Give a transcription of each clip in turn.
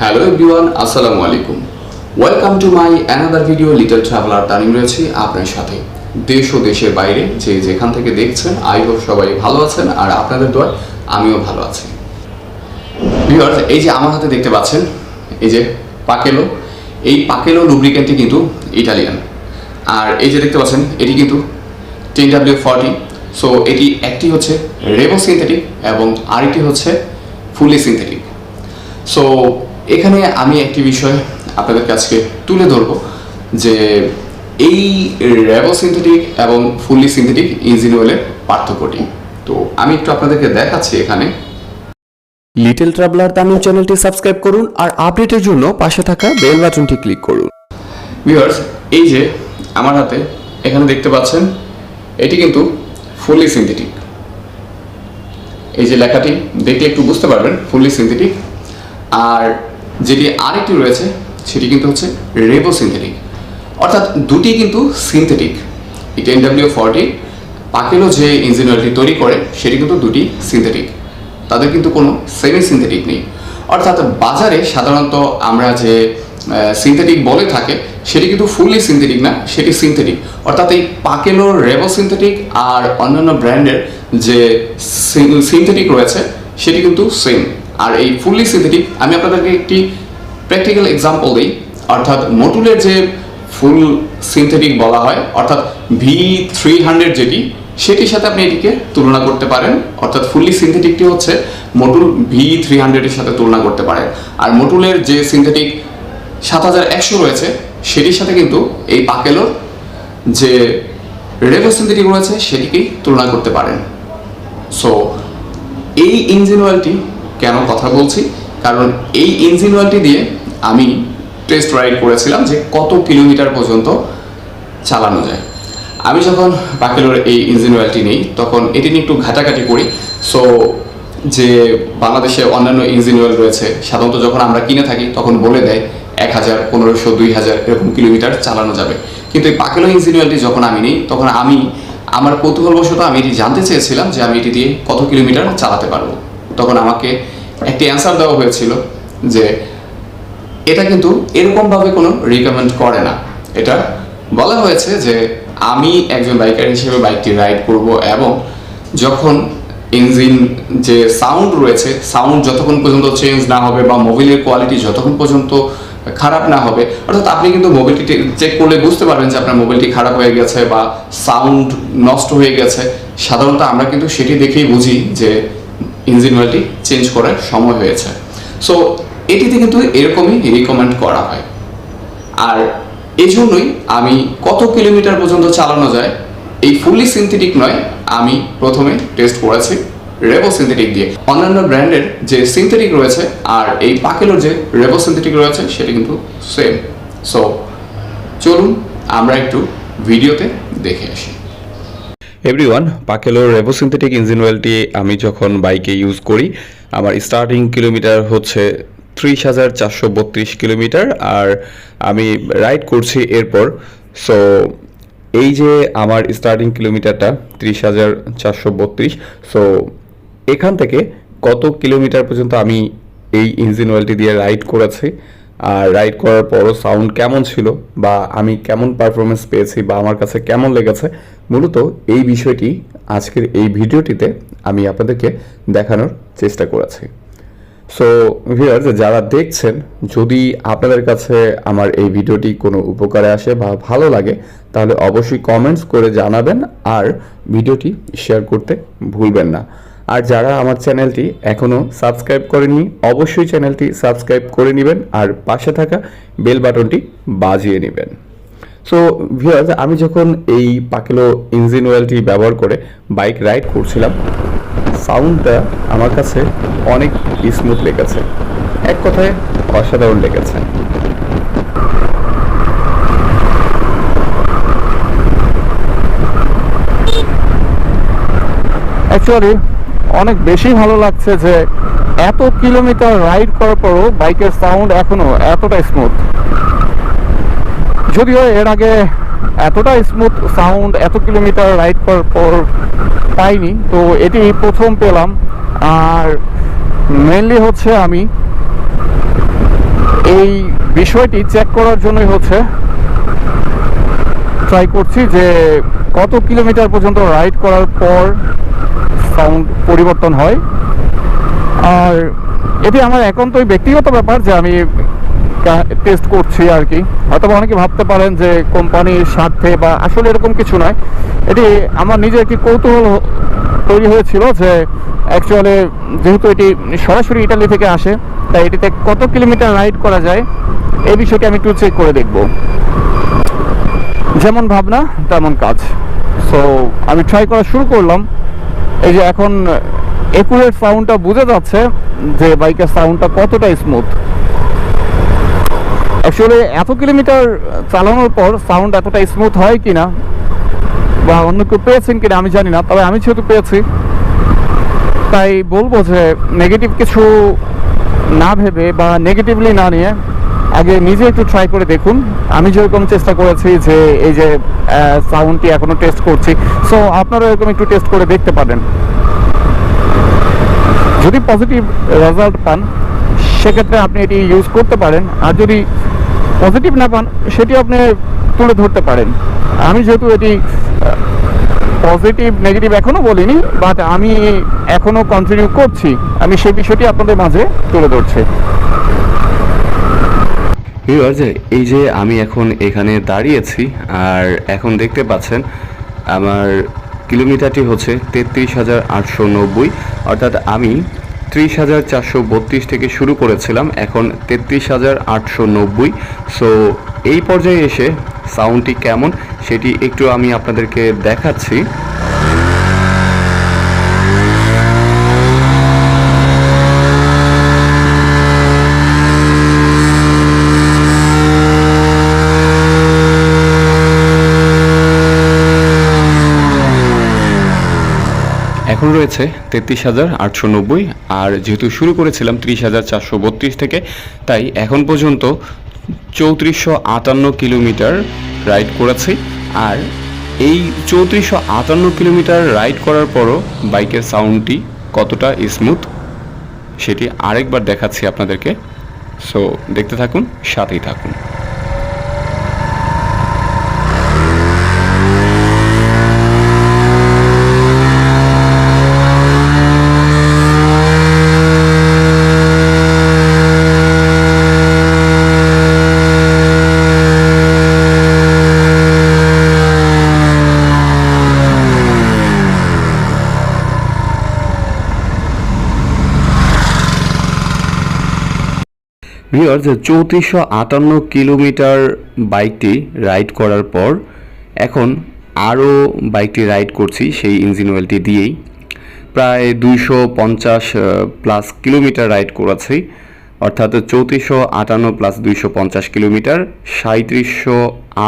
Hello everyone আসসালামু আলাইকুম welcome to my another video little traveller Tanim রয়েছে আপনার সাথে। দেশ ও দেশের বাইরে যে যেখান থেকে দেখছেন আই হোপ সবাই ভালো আছেন আর আপনাদের দোয়ায় আমিও ভালো আছি। ভিউয়ার্স এই যে আমার হাতে দেখতে পাচ্ছেন, এই যে পাকেলো, এই পাকেলো লুব্রিকেন্টটি কিন্তু ইটালিয়ান আর এই যে দেখতে পাচ্ছেন, এটি কিন্তু টেন ডাব্লিউ ফর্টি সো এটি একটি হচ্ছে রেবো সিনথেটিক এবং আরেকটি হচ্ছে ফুলি সিনথেটিক সো এখানে আমি একটি বিষয় আপনাদের কাছে তুলে ধরবো যে এই র্যাবো সিনথেটিক এবং ফুললি সিনথেটিক ইঞ্জিন অয়েলের পার্থক্যটি। তো আমি একটু আপনাদেরকে দেখাচ্ছি এখানে। লিটল ট্রাভেলার তামিল চ্যানেলটি সাবস্ক্রাইব করুন আর আপডেটের জন্য পাশে থাকা বেল বাটনটি ক্লিক করুন। ভিউয়ার্স এই যে আমার হাতে এখানে দেখতে পাচ্ছেন এটি কিন্তু ফুললি সিনথেটিক। এই যে লেখাটি দেখলে একটু বুঝতে পারবেন ফুললি সিনথেটিক। আর যেটি আরেকটি রয়েছে, সেটি কিন্তু হচ্ছে রেবো সিনথেটিক। অর্থাৎ দুটি কিন্তু সিনথেটিক। এই টেন ডাব্লিউ ফর্টি পাকেলো যে ইঞ্জিন অয়েলটি তৈরি করে, সেটি কিন্তু দুটি সিনথেটিক। তাদের কিন্তু কোনো সেমি সিনথেটিক নেই। অর্থাৎ বাজারে সাধারণত আমরা যে সিনথেটিক বলে থাকে, সেটি কিন্তু ফুললি সিনথেটিক না, সেটি সিনথেটিক অর্থাৎ এই পাকেলো রেবো সিনথেটিক আর অন্যান্য ব্র্যান্ডের যে সিনথেটিক রয়েছে, সেটি কিন্তু সেম আর এই ফুললি সিনথেটিক আমি আপনাদেরকে একটি প্র্যাকটিক্যাল এক্সাম্পল দিই। অর্থাৎ মটুলের যে ফুল সিনথেটিক বলা হয়, অর্থাৎ ভি থ্রি হান্ড্রেড যেটি, সেটির সাথে আপনি এটিকে তুলনা করতে পারেন। অর্থাৎ ফুললি সিনথেটিকটি হচ্ছে মটুল ভি থ্রি হান্ড্রেডের সাথে তুলনা করতে পারেন। আর মটুলের যে সিনথেটিক সাত হাজার একশো রয়েছে, সেটির সাথে কিন্তু এই পাকেলোর যে রেভো সিনথেটিক রয়েছে, সেটিকেই তুলনা করতে পারেন। সো এই ইঞ্জিন অয়েলটি কেন কথা বলছি? কারণ এই ইঞ্জিন অয়েলটি দিয়ে আমি টেস্ট রাইড করেছিলাম যে কত কিলোমিটার পর্যন্ত চালানো যায়। আমি যখন বাকেলোর এই ইঞ্জিন অয়েলটি নেই, তখন এটি নিয়ে একটু ঘাটাঘাটি করি। সো যে বাংলাদেশে অন্যান্য ইঞ্জিন অয়েল রয়েছে, সাধারণত যখন আমরা কিনে থাকি, তখন বলে দেয়, এক হাজার, পনেরোশো, দুই হাজার, এরকম কিলোমিটার চালানো যাবে। কিন্তু এই পাকেলো ইঞ্জিন অয়েলটি যখন আমি নিই, তখন আমি, আমার কৌতূহলবশত আমি এটি জানতে চেয়েছিলাম যে আমি এটি দিয়ে কত কিলোমিটার চালাতে পারব। তখন আমাকে একটি অ্যান্সার দেওয়া হয়েছিল যে এটা কিন্তু এরকমভাবে কোনো রিকমেন্ড করে না। এটা বলা হয়েছে যে আমি একজন বাইকার হিসেবে বাইকটি রাইড করব এবং যখন ইঞ্জিন যে সাউন্ড রয়েছে সাউন্ড যতক্ষণ পর্যন্ত চেঞ্জ না হবে বা মোবিলের কোয়ালিটি যতক্ষণ পর্যন্ত খারাপ না হবে, অর্থাৎ আপনি কিন্তু মোবিলটি চেক করলে বুঝতে পারবেন যে আপনার মোবাইলটি খারাপ হয়ে গেছে বা সাউন্ড নষ্ট হয়ে গেছে। সাধারণত আমরা কিন্তু সেটি দেখেই বুঝি যে ইঞ্জিন অয়েলটি চেঞ্জ করার সময় হয়েছে। সো এটিতে কিন্তু এরকমই রিকমেন্ড করা হয়। আর এই জন্যই আমি কত কিলোমিটার পর্যন্ত চালানো যায়, এই ফুললি সিনথেটিক নয়, আমি প্রথমে টেস্ট করেছি রেবো সিনথেটিক দিয়ে। অন্যান্য ব্র্যান্ডের যে সিনথেটিক রয়েছে আর এই পাকেলোর যে রেবো সিনথেটিক রয়েছে, সেটা কিন্তু সেম সো চলুন আমরা একটু ভিডিওতে দেখে আসি। এভরিওয়ান পাকেলোর রেভোসিনথেটিক ইঞ্জিন অয়েলটি আমি যখন বাইকে ইউজ করি, আমার স্টার্টিং কিলোমিটার হচ্ছে ত্রিশ হাজার চারশো বত্রিশ কিলোমিটার আর আমি রাইড করছি এরপর। সো এই যে আমার স্টার্টিং কিলোমিটারটা ত্রিশ হাজার চারশো বত্রিশ সো এখান থেকে কত কিলোমিটার পর্যন্ত আমি এই ইঞ্জিন অয়েলটি দিয়ে রাইড করেছি আর রাইড করার পরও সাউন্ড কেমন ছিল বা আমি কেমন পারফরমেন্স পেয়েছি বা আমার কাছে কেমন লেগেছে, মূলত এই বিষয়টি আজকের এই ভিডিওটিতে আমি আপনাদেরকে দেখানোর চেষ্টা করেছি। সো ভিউয়ার্স যারা দেখছেন, যদি আপনাদের কাছে আমার এই ভিডিওটি কোনো উপকারে আসে বা ভালো লাগে, তাহলে অবশ্যই কমেন্টস করে জানাবেন আর ভিডিওটি শেয়ার করতে ভুলবেন না। আর যারা আমার চ্যানেলটি এখনও সাবস্ক্রাইব করেননি, অবশ্যই চ্যানেলটি সাবস্ক্রাইব করে নেবেন আর পাশে থাকা বেল বাটনটি বাজিয়ে নেবেন। সো ভিউয়ার্স আমি যখন এই পাকেলো ইঞ্জিন অয়েলটি ব্যবহার করে বাইক রাইড করছিলাম সাউন্ডটা আমার কাছে অনেক স্মুথ লেগেছে। এক কথায় অসাধারণ লেগেছে। অ্যাকচুয়ালি অনেক বেশি ভালো লাগছে যে এত কিলোমিটার রাইড করার পরও বাইকের সাউন্ড এখনও এতটা স্মুথ যদিও এর আগে এতটা স্মুথ সাউন্ড, এত কিলোমিটার রাইড করার পর পাইনি, তো এটি প্রথম পেলাম। আর মেনলি হচ্ছে আমি এই বিষয়টি চেক করার জন্যই হচ্ছে ট্রাই করছি যে কত কিলোমিটার পর্যন্ত রাইড করার পর সাউন্ড পরিবর্তন হয়। আর এটি আমার একান্তই ব্যক্তিগত ব্যাপার যে আমি টেস্ট করছি আর কি। হয়তো অনেকে ভাবতে পারেন যে কোম্পানির স্বার্থে বা আসলে এরকম কিছু নয়। এটি আমার নিজের একটি কৌতূহল তৈরি হয়েছিল যে অ্যাকচুয়ালি যেহেতু এটি সরাসরি ইটালি থেকে আসে, তাই এটিতে কত কিলোমিটার রাইড করা যায়, এই বিষয়টি আমি একটু চেক করে দেখব। যেমন ভাবনা, তেমন কাজ। সো আমি ট্রাই করা শুরু করলাম। এই যে এখন একুরেট সাউন্ডটা বোঝা যাচ্ছে যে বাইকের সাউন্ডটা কতটা স্মুথ অ্যাকচুয়ালি এত কিলোমিটার চালানোর পর সাউন্ড এতটা স্মুথ হয় কিনা বা অন্য কেউ পেয়েছেন কিনা আমি জানি না, তবে আমি যেহেতু পেয়েছি, তাই বলব যে নেগেটিভ কিছু না ভেবে বা নেগেটিভলি না নিয়ে আগে নিজে একটু ট্রাই করে দেখুন। আমি যেরকম চেষ্টা করেছি যে এই যে সাউন্ডটি এখনও টেস্ট করছি। সো আপনারা এরকম একটু টেস্ট করে দেখতে পারেন। যদি পজিটিভ রেজাল্ট পান, সেক্ষেত্রে আপনি এটি ইউজ করতে পারেন। আর যদি পজিটিভ না পান, সেটি আপনি তুলে ধরতে পারেন। আমি যেহেতু এটি পজিটিভ নেগেটিভ এখনও বলিনি বাট আমি এখনও কন্টিনিউ করছি। আমি সেই বিষয়টি আপনাদের মাঝে তুলে ধরছি। ভিউয়ার্স এই যে আমি এখন এখানে দাঁড়িয়েছি, আর এখন দেখতে পাচ্ছেন আমার কিলোমিটারটি হচ্ছে তেত্রিশ হাজার আটশো নব্বই, অর্থাৎ আমি ত্রিশ হাজার চারশো বত্রিশ থেকে শুরু করেছিলাম, এখন তেত্রিশ হাজার আটশো নব্বই। সো এই পর্যায়ে এসে সাউন্ডটি কেমন, সেটি একটু আমি আপনাদেরকে দেখাচ্ছি। এখন রয়েছে তেত্রিশ হাজার আটশো নব্বই, আর যেহেতু শুরু করেছিলাম ত্রিশ হাজার চারশো বত্রিশ থেকে, তাই এখন পর্যন্ত চৌত্রিশশো আটান্ন কিলোমিটার রাইড করেছি। আর এই চৌত্রিশশো আটান্ন কিলোমিটার রাইড করার পরও বাইকের সাউন্ডটি কতটা স্মুথ, সেটি আরেকবার দেখাচ্ছি আপনাদেরকে। সো দেখতে থাকুন, সাথেই থাকুন। ভিওর্স চৌত্রিশশো আটান্ন কিলোমিটার বাইকটি রাইড করার পর এখন আরও বাইকটি রাইড করছি সেই ইঞ্জিন অয়েলটি দিয়েই। প্রায় দুইশো পঞ্চাশ প্লাস কিলোমিটার রাইড করেছি। অর্থাৎ চৌত্রিশশো আটান্ন প্লাস দুইশো পঞ্চাশ কিলোমিটার সাঁত্রিশশো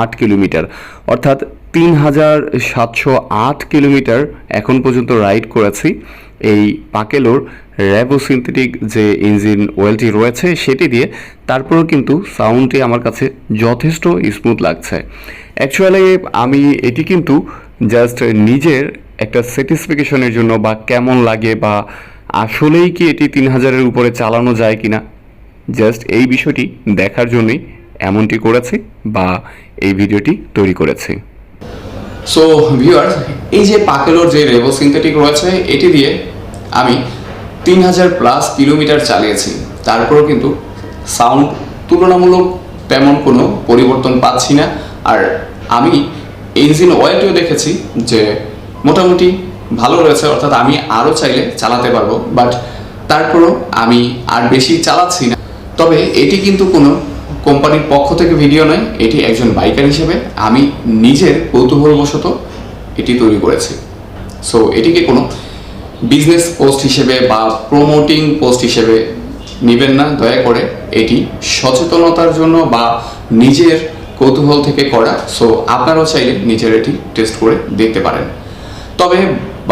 আট কিলোমিটার। অর্থাৎ তিন হাজার সাতশো আট কিলোমিটার এখন পর্যন্ত রাইড করেছি এই পাকেলোর র্যাভো সিনথেটিক যে ইঞ্জিন ওয়েলটি রয়েছে সেটি দিয়ে তারপরেও কিন্তু সাউন্ডটি আমার কাছে যথেষ্ট স্মুথ লাগছে। অ্যাকচুয়ালি আমি এটি কিন্তু জাস্ট নিজের একটা স্যাটিসফিকেশনের জন্য বা কেমন লাগে বা আসলেই কি এটি তিন হাজারের উপরে চালানো যায় কিনা, জাস্ট এই বিষয়টি দেখার জন্যই এমনটি করেছি বা এই ভিডিওটি তৈরি করেছি। সো ভিউয়ার্স এই যে পাকেলোর যে রেভো সিনথেটিক রয়েছে, এটি দিয়ে আমি তিন হাজার প্লাস কিলোমিটার চালিয়েছি। তারপরেও কিন্তু সাউন্ড তুলনামূলক তেমন কোনো পরিবর্তন পাচ্ছি না। আর আমি ইঞ্জিন অয়েলটিও দেখেছি যে মোটামুটি ভালো রয়েছে, অর্থাৎ আমি আরও চাইলে চালাতে পারব। বাট তারপরও আমি আর বেশি চালাচ্ছি না। তবে এটি কিন্তু কোনো কোম্পানির পক্ষ থেকে ভিডিও নয়, এটি একজন বাইকার হিসেবে আমি নিজের কৌতূহলবশত এটি তৈরি করেছি। সো এটিকে কোনো বিজনেস পোস্ট হিসেবে বা প্রমোটিং পোস্ট হিসেবে নেবেন না, দয়া করে এটি সচেতনতার জন্য বা নিজের কৌতূহল থেকে করা। সো আপনারাও চাইলে নিজের এটি টেস্ট করে দেখতে পারেন। তবে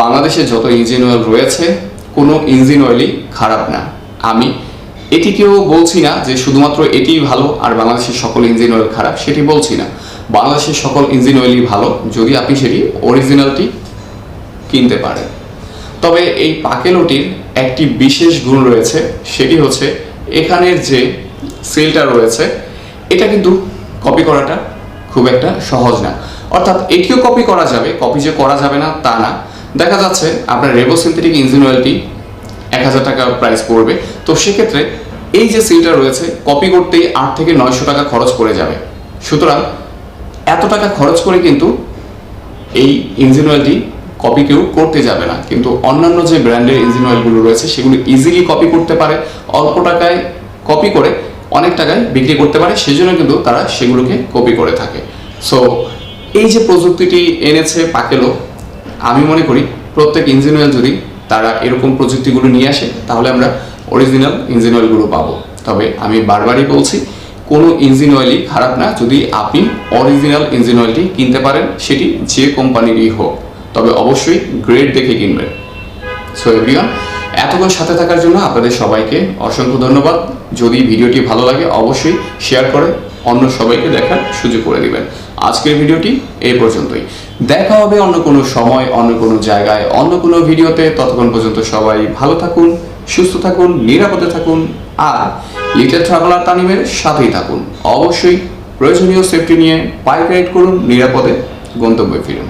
বাংলাদেশে যত ইঞ্জিন অয়েল রয়েছে, কোনো ইঞ্জিন অয়েলই খারাপ না। আমি এটিকেও বলছি না যে শুধুমাত্র এটিই ভালো আর বাংলাদেশের সকল ইঞ্জিন অয়েল খারাপ, সেটি বলছি না। বাংলাদেশের সকল ইঞ্জিন অয়েলই ভালো, যদি আপনি সেটি অরিজিনালটি কিনতে পারেন। তবে এই পাকেলোটির একটি বিশেষ গুণ রয়েছে, সেটি হচ্ছে এখানের যে সিলটা রয়েছে, এটা কিন্তু কপি করাটা খুব একটা সহজ না। অর্থাৎ এটিও কপি করা যাবে কপি যে করা যাবে না তা না। দেখা যাচ্ছে আপনার রেবো সিনথেটিক ইঞ্জিন অয়েলটি এক হাজার টাকা প্রাইস পড়বে। তো সেক্ষেত্রে এই যে সিলটা রয়েছে কপি করতেই আট থেকে নয়শো টাকা খরচ পড়ে যাবে। সুতরাং এত টাকা খরচ করে কিন্তু এই ইঞ্জিন অয়েলটি কপি কেউ করতে যাবে না। কিন্তু অন্যান্য যে ব্র্যান্ডের ইঞ্জিন অয়েলগুলো রয়েছে, সেগুলো ইজিলি কপি করতে পারে। অল্প টাকায় কপি করে অনেক টাকায় বিক্রি করতে পারে। সেজন্য কিন্তু তারা সেগুলোকে কপি করে থাকে। সো এই যে প্রযুক্তিটি এনেছে পাকেলো আমি মনে করি প্রত্যেক ইঞ্জিন অয়েল যদি তারা এরকম প্রযুক্তিগুলো নিয়ে আসে, তাহলে আমরা অরিজিনাল ইঞ্জিন অয়েলগুলো পাবো। তবে আমি বারবারই বলছি, কোনো ইঞ্জিন অয়েলই খারাপ না। যদি আপনি অরিজিনাল ইঞ্জিন অয়েলটি কিনতে পারেন, সেটি যে কোম্পানিরই হোক। তবে অবশ্যই গ্রেড দেখে কিনবেন। সো এভরিওয়ান এতক্ষণ সাথে থাকার জন্য আপনাদের সবাইকে অসংখ্য ধন্যবাদ। যদি ভিডিওটি ভালো লাগে, অবশ্যই শেয়ার করে অন্য সবাইকে দেখার সুযোগ করে দিবেন। আজকের ভিডিওটি এই পর্যন্তই। দেখা হবে অন্য কোনো সময়, অন্য কোনো জায়গায়, অন্য কোনো ভিডিওতে। ততক্ষণ পর্যন্ত সবাই ভালো থাকুন, সুস্থ থাকুন, নিরাপদে থাকুন, আর লিটল ট্রাভেলার তানিমের সাথেই থাকুন। অবশ্যই প্রয়োজনীয় সেফটি নিয়ে বাইক রাইড করুন, নিরাপদে গন্তব্যে ফিরুন।